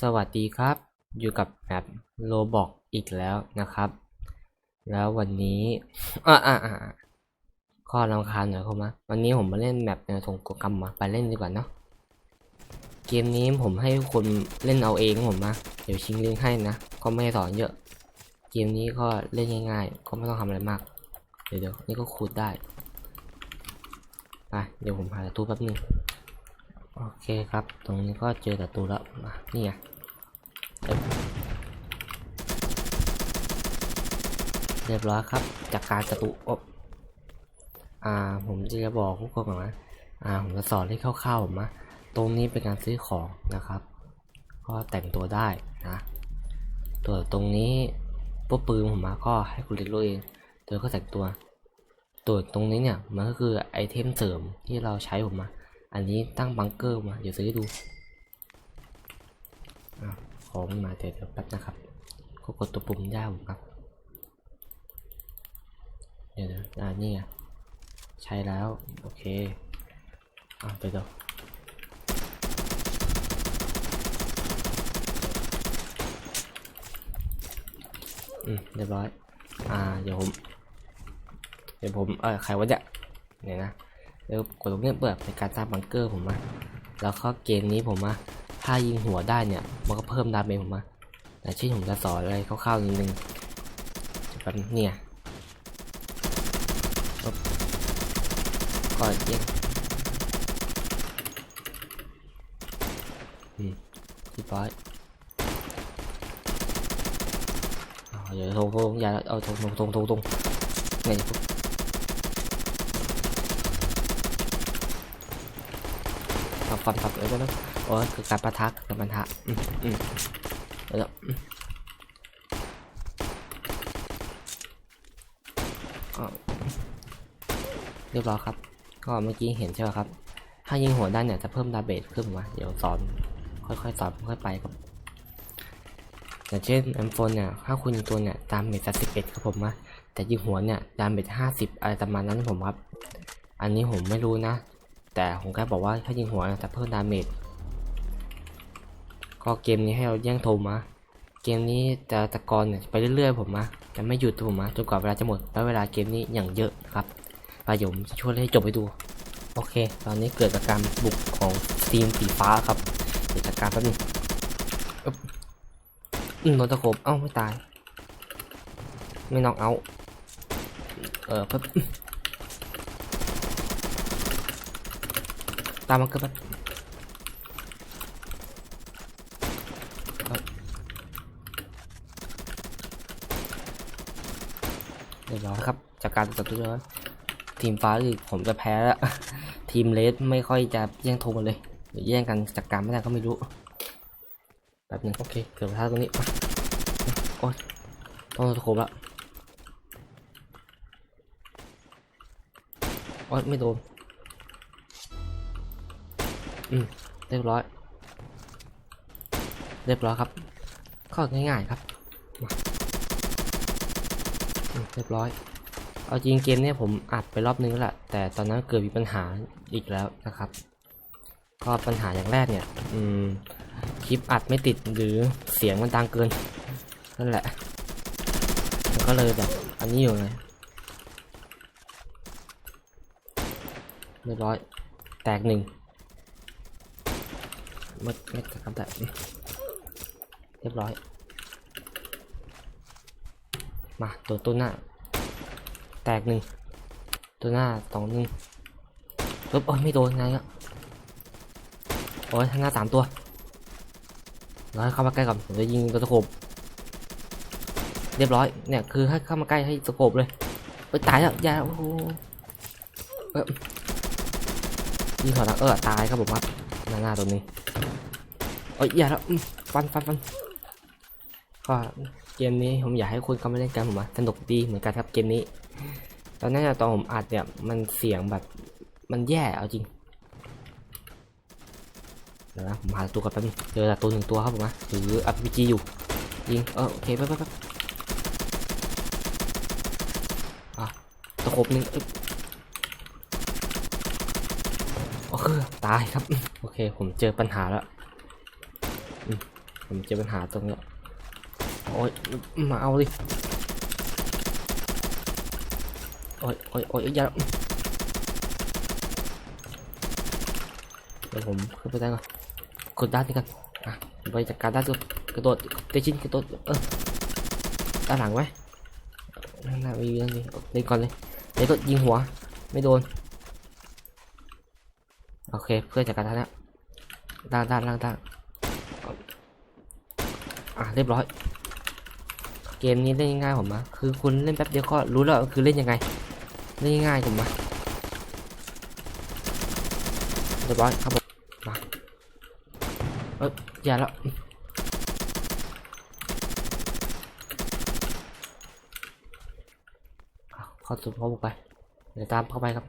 สวัสดีครับ อยู่กับแมปโลบอกอีกแล้วนะครับ แล้ววันนี้อ่าอ่าอ่าข้อรำคาญหน่อยครับมะวันนี้ผมมาเล่นแมปแนวทงโปรแกรมมาไปเล่นดีกว่าเนาะเกมนี้ผมให้คนเล่นเอาเองผมมาเดี๋ยวชิงลิงก์ให้นะก็ไม่สอนเยอะ เกมนี้ก็เล่นง่าย ๆ ก็ไม่ต้องทำอะไรมาก เดี๋ยวเดี๋ยวนี่ก็คูดได้ไปเดี๋ยวผมหาตู้แป๊บนึง โอเคครับ ตรงนี้ก็เจอแต่ตัวแล้วนี่ไงเรียบร้อยครับ จากการกระตุกอบอ่า ผมจะบอกทุกคนก่อนนะ อ่า ผมจะสอนให้คร่าวๆผมนะ ตรงนี้เป็นการซื้อของนะครับ ก็แต่งตัวได้นะ ตัวตรงนี้ปุ๊บปืนผมมาก็ให้คุณเรียนรู้เอง ตัวก็แต่งตัว ตัวตรงนี้เนี่ยมันก็คือไอเทมเสริมที่เราใช้ผมมา อันนี้ตั้งบังเกอร์มาเดี๋ยวซื้อดูอของมันมาเดี๋ยวเดี๋ยวแป๊บนะครับ ก็กดตัวปุ่มย่าผมครับ เดี๋ยวเดี๋ยวอ่านี่ไงใช้แล้ว โอเคอ่าเดี๋ยวเดี๋ยวอืมเรียบร้อย อ่า เดี๋ยวผม เดี๋ยวผม เออใครวะเนี่ยเนี่ยนะ แล้วกดตรงนี้เปิดเป็นการสร้างบังเกอร์ผมมาแล้วก็เกมนี้ผมมาถ้ายิงหัวได้เนี่ยมันก็เพิ่มดาเมจผมมาแต่ที่ผมจะสอนอะไรคร่าวๆนิดนึงแบบเนี่ยปึ๊บก็ยิงอืมเรียบร้อยเอาเดี๋ยวทงทงอย่าเอาทงทงทงทงทงเนี่ย ฟันฟันฟันเอ้ยแล้วโอ้คือการประทักการปะทะอืมอืมแล้วเรียบร้อยครับ ก็เมื่อกี้เห็นใช่ไหมครับ ถ้ายิงหัวได้เนี่ยจะเพิ่มดาเมจขึ้นมาเดี๋ยวสอน ค่อยๆสอนค่อยไปครับอย่างเช่นแอมโฟนเนี่ยถ้าคุณยิงตัวเนี่ยดาเมจสิบเอ็ดครับผมนะแต่ยิงหัวเนี่ยดาเมจห้าสิบอะไรประมาณนั้นผมครับ อันนี้ผมไม่รู้นะ แต่ผมแค่บอกว่าถ้ายิงหัวจะเพิ่มดาเมจก็เกมนี้ให้เราแย่งโทมาเกมนี้แต่ตะกอนเนี่ยไปเรื่อยๆ ผมมาจะไม่หยุดผมมาจนกว่าเวลาจะหมดแล้วเวลาเกมนี้อย่างเยอะครับปเดี๋ยมจะช่วยให้จบให้ดู โอเค ตอนนี้เกิดจากการบุกของทีมสีฟ้าครับเดี๋ยวจัดการแป๊บนึงอืมโดนตะโขบเอ้าไม่ตาย ไม่น็อกเอา เออเพิ่ม ตามมาเกิดแบบเรียบร้อยครับ จากการตัดตัวแล้วทีมฟ้าคือผมจะแพ้แล้ว ทีมเลสไม่ค่อยจะแย่งทรกันเลยแย่งกันจากการไม่ได้ก็ไม่รู้แบบนึงโอเคเกือบพลาดตรงนี้โอ๊ยต้องตะโขบล้วโอ๊ยไม่โดน อืมเรียบร้อย เรียบร้อยครับก็ง่ายๆครับมาเรียบร้อย เอาจริงเกมเนี่ยผมอัดไปรอบนึงแล้วแหละ แต่ตอนนั้นเกิดมีปัญหาอีกแล้วนะครับ ก็ปัญหาอย่างแรกเนี่ย อืม คลิปอัดไม่ติดหรือเสียงมันดังเกิน นั่นแหละมันก็เลยแบบ อันนี้อยู่ไงเรียบร้อย แตกหนึ่ง ไม่ไม่ทำแต่เรียบร้อย มาตัวตัวหน้า แตกหนึ่งตัวหน้าสองหนึ่งปึ๊บโอ้ยไม่โดนไงอะโอ้ยข้างหน้าสามตัวเราให้เข้ามาใกล้ก่อนผมจะยิงตัวตะโขบเรียบร้อยเนี่ยคือให้เข้ามาใกล้ให้ตะโขบเลยไปตายแล้วย่าโอ้โหยิงถอดหลังเออตายครับผมครับหน้าหน้าตัวนี้ โอ้ยอย่าแล้วฟันฟันฟันก็เกมนี้ผมอยากให้คุณเข้ามาเล่นกันผมว่าสนุกดีเหมือนกันครับเกมนี้ ตอนนั้นตอนผมอัดเนี่ยมันเสียงแบบมันแย่เอาจริงเดี๋ยวนะผมหาตัวกันแป๊บนึงเจอแต่ตัวหนึ่งตัวครับผมนะถืออัพพีจีอยู่ยิงเออโอเคแป๊บแป๊บแป๊บอะตะขบหนึ่งอึ๊บโอเคตายครับ โอเค ผมเจอปัญหาแล้ว ผมเจอปัญหาตรงเนี้ยโอ้ยมาเอาดิโอ้ยโอ้ยโอ้ยอย่าเดี๋ยวผมขึ้นไปได้ก่อนกดด้านนี้กันอะไปจัดการด้านตัวกระโดดเตชินกระโดดเออด้านหลังไหมนั่นน่ะมีนั่นนี่เล่นก่อนเลยเดี๋ยวก็ยิงหัว ไม่โดน โอเค เพื่อจัดการได้แล้วด้านด้านล่างด้าน อะเรียบร้อย เกมนี้เล่นง่ายผมมาคือคุณเล่นแป๊บเดียวก็รู้แล้วคือเล่นยังไง เล่นง่ายผมมาเรียบร้อยครับผมมาเอ้ยอย่าแล้วอะเข้าสู่เขาบุกไป เดี๋ยวตามเข้าไปครับ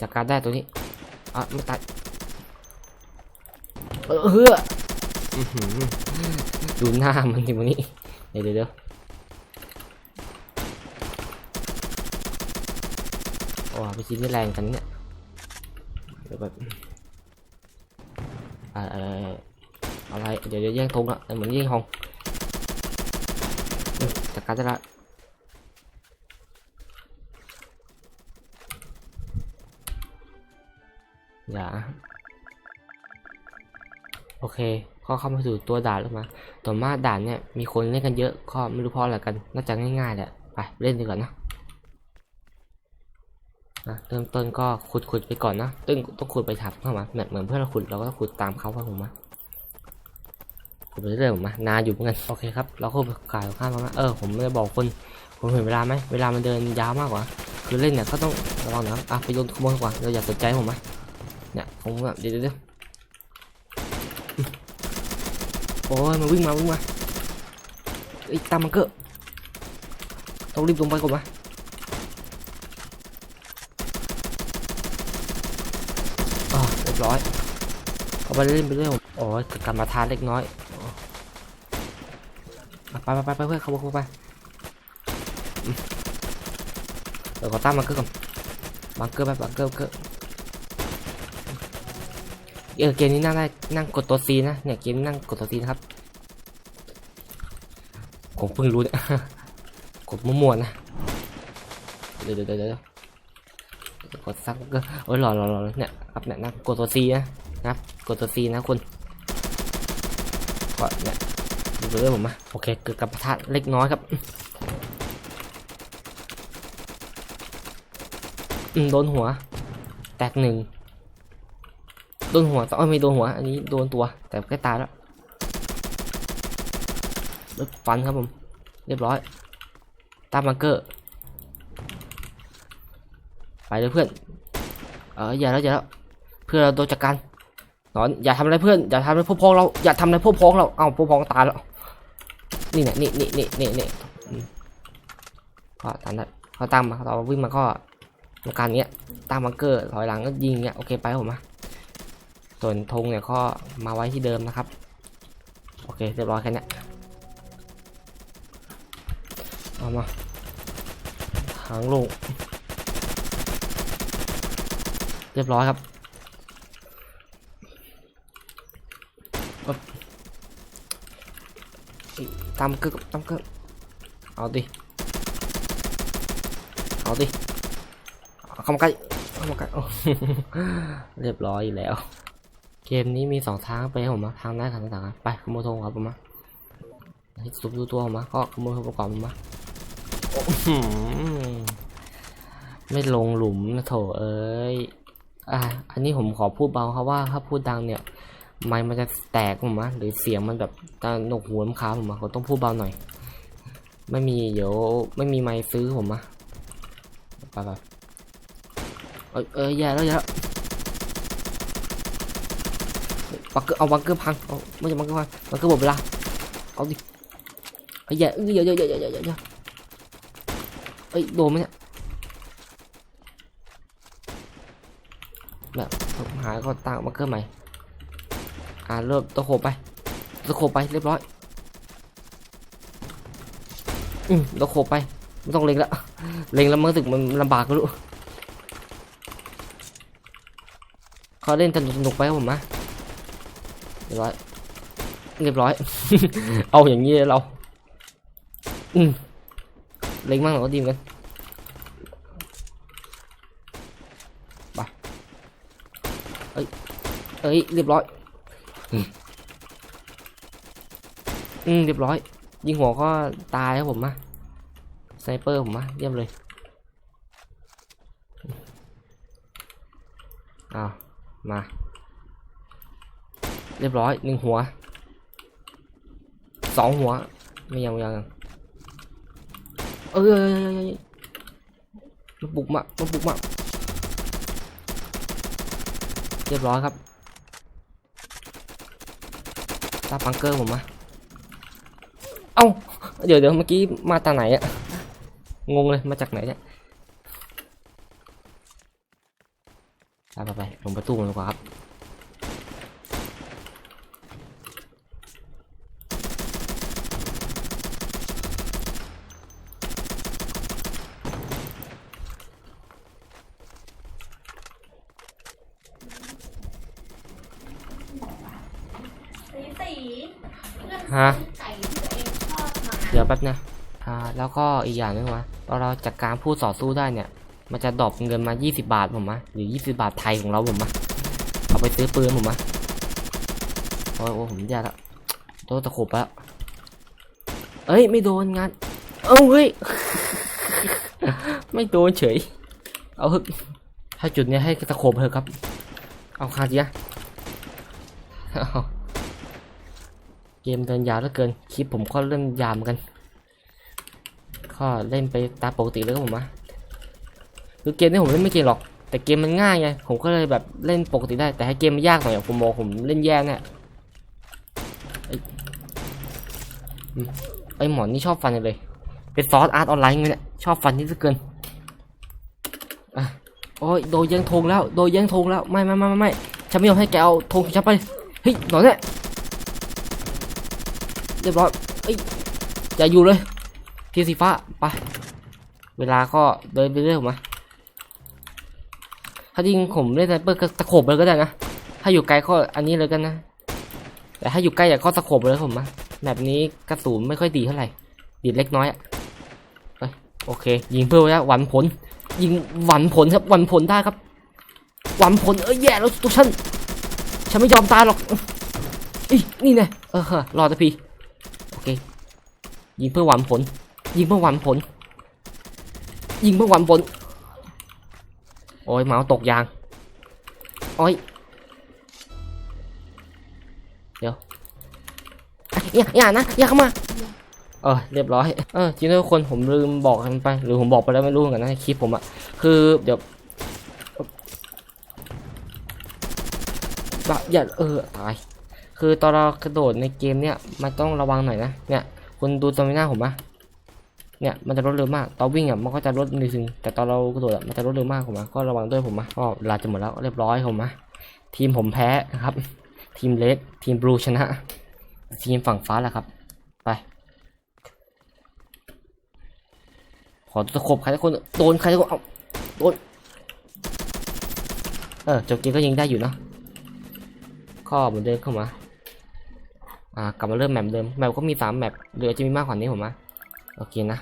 จัดการได้ตัวนี้อะไม่ตายเออ ดูหน้ามันทีวันนี้ เดี๋ยวเดี๋ยวโอ้ไปชิ้นนี่แรงกันเนี่ยเดี๋ยวแบบอะไรอะไร เดี๋ยวเดี๋ยวแย่งธงละเหมือนแย่งธงอืมจัดการได้ละอย่าโอเค ก็เข้ามาสู่ตัวด่านแล้วมาต่อมาด่านเนี่ยมีคนเล่นกันเยอะก็ไม่รู้เพราะอะไรกันน่าจะง่ายๆแหละไปเล่นดีกว่านะนะเริ่มต้นก็ขุดขุดไปก่อนนะตึ้งต้องขุดไปถับเข้ามาเหมือนเพื่อนเราขุดเราก็ต้องขุดตามเขาเข้ามาขุดไปเรื่อยๆผมมานานอยู่เหมือนกันโอเคครับเราก็กล่าวข้ามมาเออผมไม่ได้บอกคนผมเห็นเวลาไหมเวลามันเดินยาวมากกว่า คือเล่นเนี่ยก็ต้องระวังนะอะไปโยนขโมยกว่าเราอย่าสนใจผมนะเนี่ยผมแบบเดี๋ยวเดี๋ยวเดี๋ยว โอ้ยมันวิ่งมาวิ่งมาไอ้ตามมันเกอะต้องรีบลงไปก่อนวะอ่าเรียบร้อยเอาไปเล่นไปเรื่อยโอ้ยกลับมาทานเล็กน้อยอไปไปไปไปเพื่อนเข้าไปเข้าไปเดี๋ยวขอตั้งบังเกอร์ก่อนบังเกอร์ไปบังเกอร์เกอร์ เออเกมนี้นั่งได้นั่งกดตัว C นะเนี่ยเกมนี้นั่งกดตัว C นะครับผมเพิ่งรู้เนี่ยกดมั่วๆนะเดี๋ยวเดี๋ยวเดี๋ยวกดซักก็โอ้ยหล่อหล่อหล่อเนี่ยครับเนี่ยนะกดตัวซีนะนะครับกดตัวซีนะคุณก็เนี่ยดูเรื่องผมมาโอเคเกิดกับปะทะเล็กน้อยครับอืมโดนหัว แตกหนึ่ง โดนหัวต้องไม่โดนหัว อันนี้โดนตัว แต่ใกล้ตายแล้วรถฟันครับผม เรียบร้อย ตามบังเกอร์ ไปเลยเพื่อน เอออย่าแล้วอย่าแล้ว เพื่อนเราโดนจัดการนอน อย่าทำอะไรเพื่อน อย่าทำอะไรพวกพ้องเรา อย่าทำอะไรพวกพ้องเรา เอ้าพวกพ้องตายแล้ว นี่เนี่ยนี่นี่นี่นี่นี่ก็ตามนั้นเขาตามมาเราวิ่งมาก็ทำการเงี้ย ตามบังเกอร์ถอยหลังก็ยิงเงี้ย โอเคไปผมมา ส่วนธงเนี่ยก็มาไว้ที่เดิมนะครับ โอเค เรียบร้อยแค่นี้เอามาหางลงเรียบร้อยครับตามกึกตามกึกเอาดิ เอาดิเข้ามาใกล้เข้ามาใกล้เรียบร้อยแล้ว เกมนี้มีสองทางไปให้ผมมาทางได้ทางต่างไปขโมยธงครับผมมาให้สุบดูตัวผมมาก็ขโมยอุปกรณ์ผมมาไม่ลงหลุมนะโถเอ้ยอะอันนี้ผมขอพูดเบาครับว่าถ้าพูดดังเนี่ยไมค์มันจะแตกผมมะหรือเสียงมันแบบตาหนกหูน้ำค้าผมมะผมต้องพูดเบาหน่อย ไม่มีเดี๋ยวไม่มีไมค์ซื้อผมมะไปไปเอ้ยเอ้ยอย่แล้วอย่แล้ว บังเกอร์เอาบังเกอร์พังเอาไม่ใช่บังเกอร์พังบังเกอร์หมดเวลาเอาดิเอ้ยอย่าเยอย่าอย่าอย่าอย่าอย่าอย่าเอ้ยโดนไหมเนี่ยแบบหาก็ตั้งมาเกอร์ใหม่อ่าเริ่มตะโขบไปตะโขบไปเรียบร้อยอืมตะโขบไปไม่ต้องเล็งล้วเล็งแล้วมันรู้สึกมันลำบากก็รู้เขาเล่นสนุกสนุกไปครับผมมะ เรียบร้อยเรียบร้อย เอาอย่างนี้เลยเราอืมเล็งมากหน่อยก็ดีเหมือนกันไปเอ้ยเอ้ยเรียบร้อยอืมอืมเรียบร้อย ยิงหัวก็ตายครับผมมาสไนเปอร์ผมมาเยี่ยมเลยอ้าวมา เรียบร้อยหนึ่งหัวสองหัว ไม่ยังไม่ยังเอ้ยเออมันบุกมามันบุกมาเรียบร้อยครับตาปังเกอร์ผมมาเอ้าเดี๋ยวเดี๋ยวเมื่อกี้มาตาไหนอะงงเลยมาจากไหนเนี่ยไปไปไปลงประตูกันดีกว่าครับ สีสีเพื่อน ฮะเดี๋ยวแป๊บนะอ่าแล้วก็อีกอย่างหนึงว่าพอเราจัดการผู้ต่อสู้ได้เนี่ย มันจะดรอปเงินมา 20 บาทผมมะหรือ 20 บาทไทยของเราผมมะเอาไปซื้อปืนผมมะโอ้โอ้ยผมแย่ละโดนตะขบล้วเอ้ยไม่โดนงานเอ้าเฮ้ยไม่โดนเฉย เอาเถอะถ้าจุดเนี้ยให้ตะขบเถอะครับ เอาคาดยะ เกมเดินยาวเหลือเกิน คลิปผมก็เริ่มยาวเหมอนกัน ก็เล่นไปตามปกติเลยครับผมอะคือเกมนี้ผมเล่นไม่เก่งหรอก แต่เกมมันง่ายไง ผมก็เลยแบบเล่นปกติได้ แต่ให้เกมมันยากหน่อยอะผมมองผมเล่นแย่แน่ไอ้ยไอหมอนนี่ชอบฟันเลย เป็นซอสอาร์ตออนไลน์ไงเนี่ยชอบฟันนี่เหลือเกินอะโอ้ยโดนย่งธงแล้ว โดนย่งธงแล้ว ไม่ไม่ไม่ไม่ไม่ฉันไม่ยอมให้แกเอาธงของฉันไป เฮ้ยหนอนเนี่ย รียบร้อยเอ้ยอย่าอยู่เลยทีสีฟ้าไปเวลาก็เดินไปเรื่อยผมมาถ้าจริงผมเล่นไนเปอร์ก็ตะโขบเลยก็ได้นะถ้าอยู่ไกลก็อันนี้เลยกันนะ แต่ถ้าอยู่ใกล้อย่าก็ตะโขบเลยผมมาแบบนี้กระสุนไม่ค่อยดีเท่าไหร่ดีเล็กน้อยอะโอเค ยิงเพื่อไว้แล้วหวันผล ยิงหวันผลครับหวันผลได้ครับหวันผลเอ้ยแย่แล้วตัวฉันฉันไม่ยอมตายหรอกอีนี่ไงเออรอต่พี่ ยิงเพื่อหวังผล ยิงเพื่อหวังผล ยิงเพื่อหวังผล โอ้ยเมาส์ตกยาง โอ้ย เดี๋ยว อย่าอย่านะ อย่าเข้ามา เออเรียบร้อย เออจริงๆทุกคนผมลืมบอกกันไป หรือผมบอกไปแล้วไม่รู้เหมือนกันนะในคลิปผมอะคือเดี๋ยวบะอย่าเออตายคือตอนเรากระโดดในเกมเนี่ยมันต้องระวังหน่อยนะเนี่ย คุณดูตรงหน้าผมปะเนี่ยมันจะลดเร็วมากตอนวิ่งอะมันก็จะลดนิดนึงแต่ตอนเรากระโดดอะมันจะลดเร็วมากผมอะก็ระวังด้วยผมอะก็เวลาจะหมดแล้วเรียบร้อยผมอะทีมผมแพ้นะครับ ทีมเลดทีมบลูชนะ ทีมฝั่งฟ้าแหละครับ ไปขอตะขบใครทุกคนโดนใครทุกคนเอาโดนเออจบเกมก็ยิงได้อยู่เนาะก็เหมือนเดินเข้ามา อ่ากลับมาเริ่มแมปเดิมแมปก็มีสามแมปหรืออาจจะมีมากกว่านี้ผมว่าโอเคนะ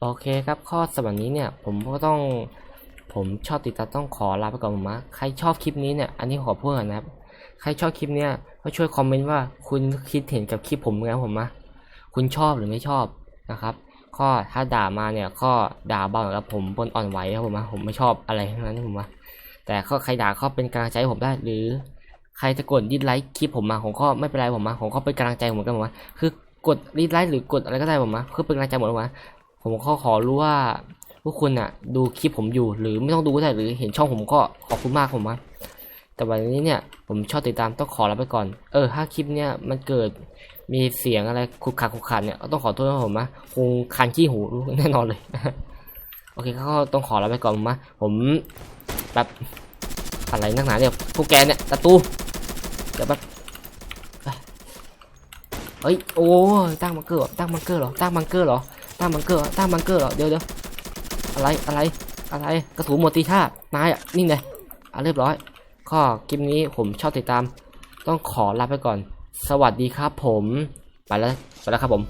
โอเคครับข้อสำหรับนี้เนี่ยผมก็ต้องผมชอบติดตามต้องขอลาไปก่อนผมนะใครชอบคลิปนี้เนี่ยอันนี้ขอพูดก่อนนะครับใครชอบคลิปเนี้ยก็ช่วยคอมเมนต์ว่าคุณคิดเห็นกับคลิปผมไงผมนะคุณชอบหรือไม่ชอบนะครับก็ถ้าด่ามาเนี่ยก็ด่าเบาหน่อยครับผมบนอ่อนไหวครับผมนะผมไม่ชอบอะไรทั้งนั้นผมว่าแต่ก็ใครด่าก็เป็นกำลังใจผมได้หรือ ใครจะกดดิสไลค์คลิปผมมาผมก็ไม่เป็นไรผมมาผมก็เป็นกำลังใจผมเหมือนกันผมว่าคือกดดิสไลค์หรือกดอะไรก็ได้ผมมาคือเป็นกำลังใจหมดเลยว่าผมก็ขอรู้ว่าพวกคุณอะ ดูคลิปผมอยู่หรือไม่ต้องดูก็ได้หรือเห็นช่องผมก็ขอบคุณมากผมว่าแต่วันนี้เนี่ยผมชอบติดตามต้องขอลาไปก่อน เออถ้าคลิปเนี่ยมันเกิดมีเสียงอะไรขุกขักขุกขันเนี่ยต้องขอโทษนะผมนะคงคันขี้หูแน่นอนเลย โอเคก็ต้องขอลาไปก่อนผมนะผมแบบอะไรนักหนาเนี่ยพวกแกเนี่ยตะตู เดี๋ยวแบบเฮ้ยโอ้ยตั้งบังเกอร์หรอตั้งบังเกอร์หรอตั้งบังเกอร์หรอตั้งบังเกอร์ตั้งบังเกอร์หรอเดี๋ยวเดี๋ยวอะไรอะไรอะไรกระสุนหมดตีท่านายอะนี่ไงอะเรียบร้อยข้อคลิปนี้ผมชอบติดตาม ต้องขอลาไปก่อน สวัสดีครับผม ไปแล้วไปแล้วครับผม